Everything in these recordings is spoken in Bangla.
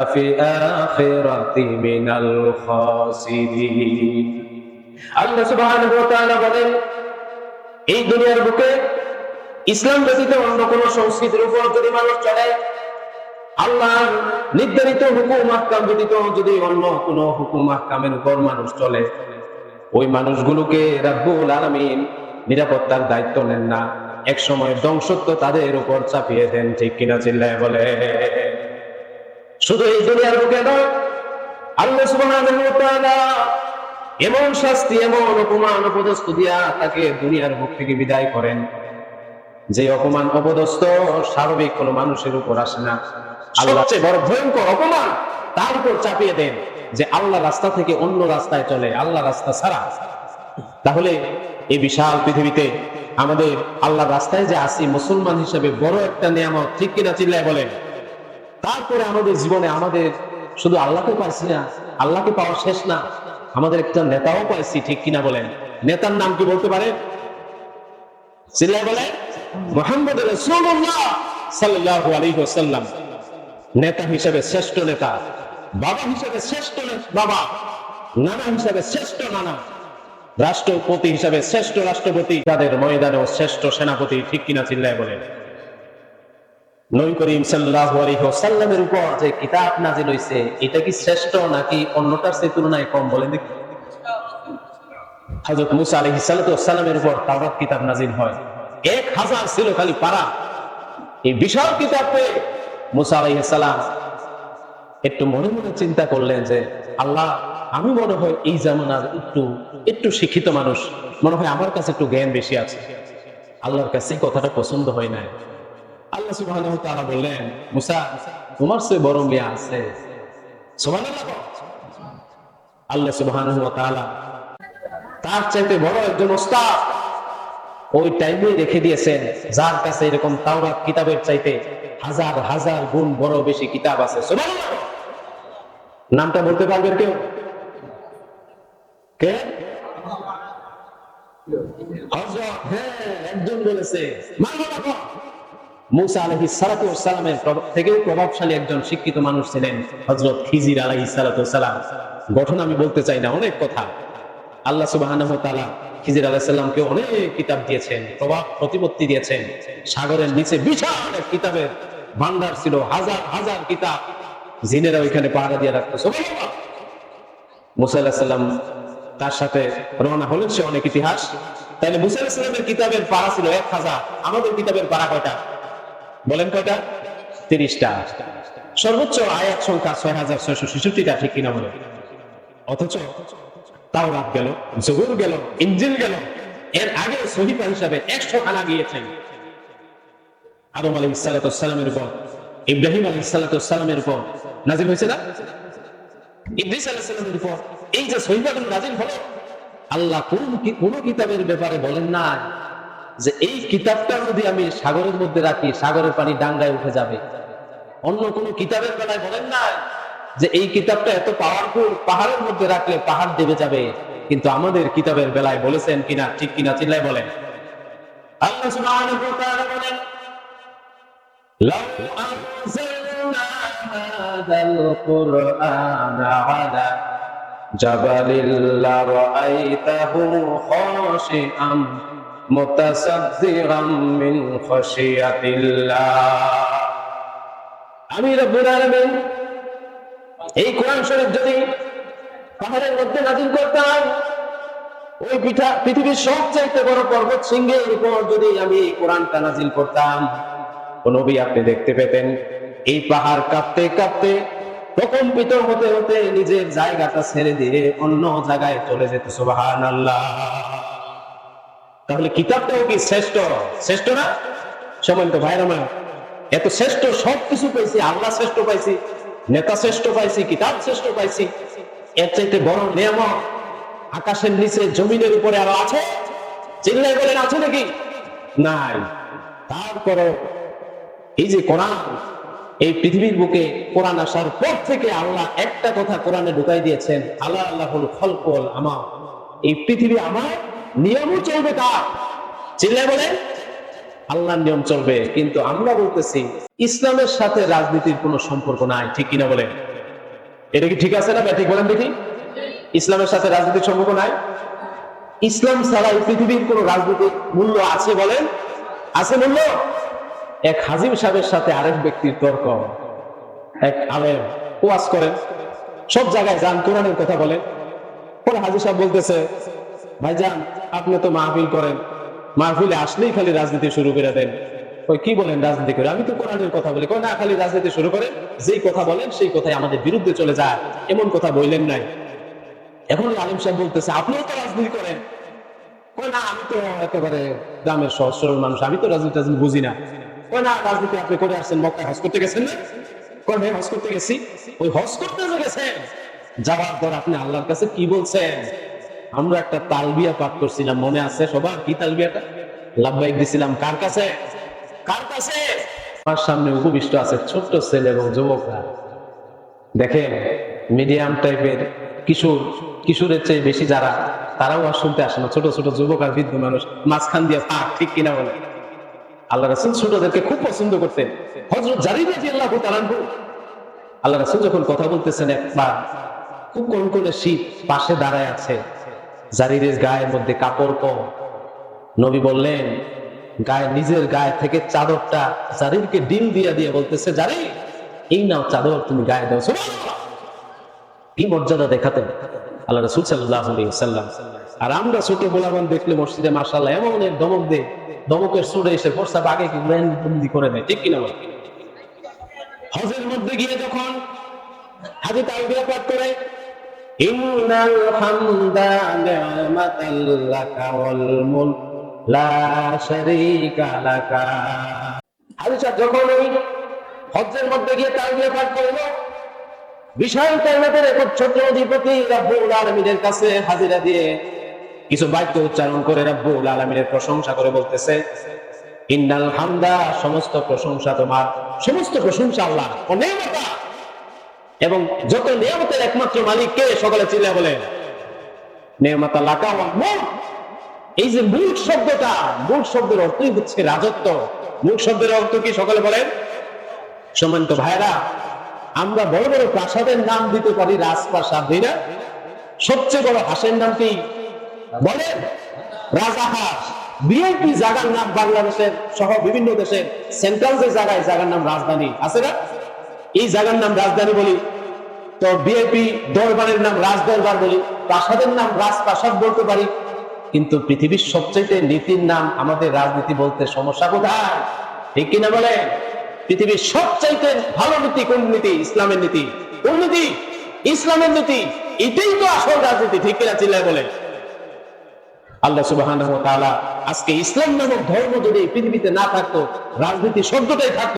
আল্লাহ এই দুনিয়ার বুকে ইসলাম ব্যতীত অন্য কোন সংস্কৃতির উপর যদি মানুষ চলে, আল্লাহর নির্ধারিত হুকুম আহকাম ব্যতীত যদি অন্য কোন হুকুম আহকামের উপর মানুষ চলে, ওই মানুষগুলোকে রাব্বুল আলামিন নিরাপত্তার দায়িত্ব নেন না। এক সময় ধ্বংসত্ব তাদের উপর চাপিয়ে দেন, ঠিক কিনা চিল্লায় বলে। শুধু এই দুনিয়ার বুকে নয়, আল্লাহ সুবহানাহু ওয়া তাআলা এমন শাস্তি, এমন অপমান, অপদস্থ দিয়া তাকে দুনিয়ার বুক থেকে বিদায় করেন। যে অপমান অপদস্থ স্বাভাবিক কোনো মানুষের উপর আসে না। সবচেয়ে বড় ভয়ঙ্কর অপমান তার উপর চাপিয়ে দেন যে আল্লাহ রাস্তা থেকে অন্য রাস্তায় চলে, আল্লাহ রাস্তা ছাড়া। তাহলে এই বিশাল পৃথিবীতে আমাদের আল্লাহ রাস্তায় যে আসি, মুসলমান হিসেবে বড় একটা নিয়ামত ঠিক কিনা চিল্লায় বলেন। তারপরে আমাদের জীবনে আমাদের শুধু আল্লাহকে পাইছি না, আল্লাহকে পাওয়া শেষ না, আমাদের একটা নেতাও পাইছি, ঠিক কিনা বলেন? নেতার নাম কি বলতে পারে? নেতা হিসেবে শ্রেষ্ঠ নেতা, বাবা হিসেবে শ্রেষ্ঠ বাবা, নানা হিসেবে শ্রেষ্ঠ নানা, রাষ্ট্রপতি হিসেবে শ্রেষ্ঠ রাষ্ট্রপতি, তাদের ময়দানেও শ্রেষ্ঠ সেনাপতি, ঠিক কিনা চিল্লায় বলেন? নবী করিম উপর যে কিতাব নাজিল হইছে, এটা কি শ্রেষ্ঠ নাকি অন্যটার চেয়ে তুলনায় কম বলেন দেখি। হযরত মুসা সালাতু উপর তাওরাত কিতাব নাজিল হয়। এক হাজার ছিল খালি পারা। এই বিশাল মুসা সালাম একটু মনে মনে চিন্তা করলেন যে, আল্লাহ, আমি মনে হয় এই জামানার একটু একটু শিক্ষিত মানুষ। মনে হয় আমার কাছে একটু জ্ঞান বেশি আছে। আল্লাহর কাছে কথাটা পছন্দ হয় না আল্লাহ ওয়া তাআলা বললেন, মুসা, তোমার চেয়ে বড় মেয়ে আছে। আল্লাহ তাআলা তার চাইতে বড় একজন ওস্তাদ ওই টাইমে রেখে দিয়েছেন, যার কাছে এরকম কিতাবের চাইতে হাজার হাজার গুণ বড় বেশি কিতাব আছে। নামটা বলতে পারবেন কেউ? কে? হ্যাঁ একজন বলেছে। মুসা আলহি সালামের থেকেও প্রভাবশালী একজন শিক্ষিত মানুষ ছিলেন হজরত খিজির আলহি সালাম। গঠন আমি বলতে চাই না, অনেক কথা। আল্লাহ সুবাহ খিজির আলাহিসাল্লামকে অনেক কিতাব দিয়েছেন, প্রভাব প্রতিপত্তি দিয়েছেন। সাগরের নিচে বিশাল এক কিতাবের ভান্ডার ছিল, হাজার হাজার কিতাব। জিনেরা ওইখানে পাহারা দিয়ে রাখতো। মুসা আলাহিসাল্লাম তার সাথে রওনা হলেন, সে অনেক ইতিহাস। তাহলে মুসা কিতাবের পাড়া ছিল এক হাজার, আমাদের কিতাবের পাড়া কয়টা? বলেন কয়টা? তিরিশটা। সর্বোচ্চ আয়াত সংখ্যা ছয় হাজার ছয়শো ছেষট্টিটা, ঠিক কিনা বলে অথচ তাও রাত গেল, জহুর গেল ইঞ্জিল গেল। এর আগে সহিফা হিসাবে একশো খানা গিয়েছেন। আদম আলী সালামের উপর ইব্রাহিম আলী সালামের উপর নাজিল হয়েছে না? ইদ্রিস আলাইহিসসালামের উপর এই যে সহিফাগুলো নাজিল হলো, আল্লাহ কোন কোন কিতাবের ব্যাপারে বলেন না যে এই কিতাবটা যদি আমি সাগরের মধ্যে রাখি, সাগরের পানি ডাঙ্গায় উঠে যাবে। অন্য কোন কিতাবের বেলায় বলেন না যে এই কিতাবটা এত পাওয়ারফুল পাহাড়ের মধ্যে রাখলে পাহাড় দেবে যাবে। কিন্তু আমাদের কিতাবের বেলায় বলেছেন কিনা, ঠিক কিনা চিল্লায় বলেন। আল্লাহ সুবহানাহু খাশিআম মিন খশিয়াতিল্লাহ। আমি এই কোরআন শরীফ যদি পাহাড়ের মধ্যে নাজিল করতাম ওই পিঠা, পৃথিবীর সবচাইতে বড় পর্বত শৃঙ্গের উপর যদি আমি এই কোরআনটা নাজিল করতাম নবী আপনি দেখতে পেতেন, এই পাহাড় কাঁপতে কাঁপতে, প্রকম্পিত হতে হতে নিজের জায়গাটা ছেড়ে দিয়ে অন্য জায়গায় চলে যেত, সুবহানাল্লাহ। তাহলে কিতাবটাও কি শ্রেষ্ঠ? শ্রেষ্ঠ না? সমান তো ভাইরা আমার, এত শ্রেষ্ঠ সব কিছু পাইছি, আল্লাহ শ্রেষ্ঠ পাইছি, নেতা শ্রেষ্ঠ পাইছি, কিতাব শ্রেষ্ঠ পাইছি, এর চাইতে বড় নিয়ামত আকাশের নিচে, জমিনের উপরে আরও আছে? চিল্লাই বলেন, আছে নাকি? নাই। তারপরও এই যে কোরআন, এই পৃথিবীর বুকে কোরআন আসার পর থেকে আল্লাহ একটা কথা কোরআনে ঢুকাই দিয়েছেন, আল্লাহ আল্লাহ আল্লাহুল খলকল আমার এই পৃথিবী আমার নিয়মও চলবে কার চিল্লাই বলেন, আল্লাহর নিয়ম চলবে, কিন্তু আমরা বলতেছি, ইসলামের সাথে রাজনীতির কোনো সম্পর্ক নাই, ঠিক কিনা বলেন। এটা কি ঠিক আছে না ব্যাঠিক বলেন দেখি। ইসলামের সাথে রাজনীতির সম্পর্ক নাই। ইসলাম ছাড়া এই পৃথিবীর কোন রাজনৈতিক মূল্য আছে বলেন? আছে মূল্য? এক হাজিম সাহেবের সাথে আরেক ব্যক্তির তর্ক। এক আলেম, ওয়াজ করেন। সব জায়গায় যান, কোরআনের কথা বলেন। পরে হাজির সাহেব বলতেছে ভাইজান, আপনি তো মাহফিল করেন। মাহফিলে আসলেই খালি রাজনীতি শুরু করে দেন। ওই কি বলেন রাজনীতি করে? আমি তো কোরআনের কথা বলি। না, খালি রাজনীতি শুরু করেন যেই কথা বলেন, সেই কথাই আমাদের বিরুদ্ধে চলে যায়। এমন কথা বললেন নাই। এখন আলিম সাহেব বলতেছে, আপনিও তো রাজনীতি করেন। না, আমি তো একেবারে গ্রামের সহজ সরল মানুষ, আমি তো রাজনীতি টাজনীতি বুঝি না। না, রাজনীতি আপনি করে আসছেন, মক্কায় হজ করতে গেছেন না? ভাই, হজ করতে গেছি? ওই হজ করতে গেছেন? যাওয়ার পর আপনি আল্লাহর কাছে কি বলছেন? আমরা একটা তালবিয়া পাঠ করছিলাম, মনে আছে সবার? কি তালবিয়াটা? লাভবাইক দিছিলাম। কার কাছে? কার কাছে? আমার সামনে উপবিষ্ট আছে ছোট্ট ছেলে এবং যুবকরা। দেখেন, মিডিয়াম টাইপের কিশোর, কিশোরের চেয়ে বেশি যারা, তারাও আর শুনতে আসে না। ছোট ছোট যুবক আর বৃদ্ধ মানুষ মাঝখান দিয়ে ফাঁক ঠিক কিনা বলে আল্লাহ রাসুল ছোটদেরকে খুব পছন্দ করতেন। হজরত জারি রাজি আল্লাহ আল্লাহ রাসুল যখন কথা বলতেছেন, একবার খুব কনকনে শীত পাশে দাঁড়ায় আছে। জারিরের গায়ের মধ্যে কাপড় কম নবী বললেন, গায়ে, নিজের গায়ে থেকে চাদরটা জারিরকে ডিম দিয়া দিয়ে বলতেছে জারি এই নাও চাদর তুমি গায়ে দাও। কি মর্যাদা দেখাতেন আল্লাহ রসুল সাল্লাম আর আমরা ছোট গোলাবান দেখলে মসজিদে মার্শাল্লাহ এমন এক দমক দে দমকের সুরে এসে প্রস্তাব বাগে বন্দি করে দেয়, ঠিক কিনা হজের মধ্যে গিয়ে যখন হাজি তালবিয়া পাঠ করে ওয়াল মুলক, লা শারীকা লাকা। হাজি যখন ওই হজ্জের মধ্যে গিয়ে পাঠ বিশাল অধিপতি রাব্বুল কাছে হাজিরা দিয়ে কিছু বাক্য উচ্চারণ করে রাব্বুল আলামিনের প্রশংসা করে বলতেছে, ইন্নাল হামদা, সমস্ত প্রশংসা তোমার, সমস্ত প্রশংসা আল্লাহ নেয়ামতা এবং যত নিয়ামতের একমাত্র মালিক কে সকালে চিল্লা বলে, নেয়ামতা লাকা এই যে মূল শব্দটা মূল শব্দের অর্থই হচ্ছে রাজত্ব। মূল শব্দের অর্থ কি সকলে বলেন? সম্মানিত ভাইরা আমরা বড় বড় প্রাসাদের নাম দিতে পারি, রাজপ্রাসাদ, তাই সবচেয়ে বড় হাসের নাম কি? বলেন, রাজা হাস। বিএনপি জায়গার নাম বাংলাদেশের সহ বিভিন্ন দেশের সেন্ট্রাল যে জায়গায় জায়গার নাম রাজধানী, আছে না? এই জায়গার নাম রাজধানী বলি, তো বিএনপি দরবারের নাম রাজ দরবার বলি, প্রাসাদের নাম রাজপ্রাসাদ বলতে পারি। কিন্তু পৃথিবীর সবচেয়ে নীতির নাম আমাদের রাজনীতি বলতে সমস্যা কোথায়? ঠিক কিনা বলে পৃথিবীর সবচাইতে ভালো নীতি কোন নীতি? ইসলামের নীতি। কোন নীতি? ইসলামের নীতি। এটাই তো আসল রাজনীতি, ঠিক কিনা চিল্লায় বলে আল্লাহ তাআলা আজকে ইসলাম নামক ধর্ম যদি পৃথিবীতে না থাকতো, রাজনীতি শব্দটাই থাকতো।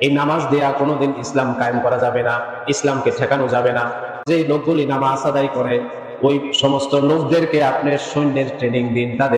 এই নামাজ দেয়া কোনোদিন ইসলাম কায়েম করা যাবে না, ইসলামকে ঠেকানো যাবে না। যে লোকগুলি নামাজ আদায় করে, ওই সমস্ত লোকদেরকে আপনার সৈন্যের ট্রেনিং দিন, তাদের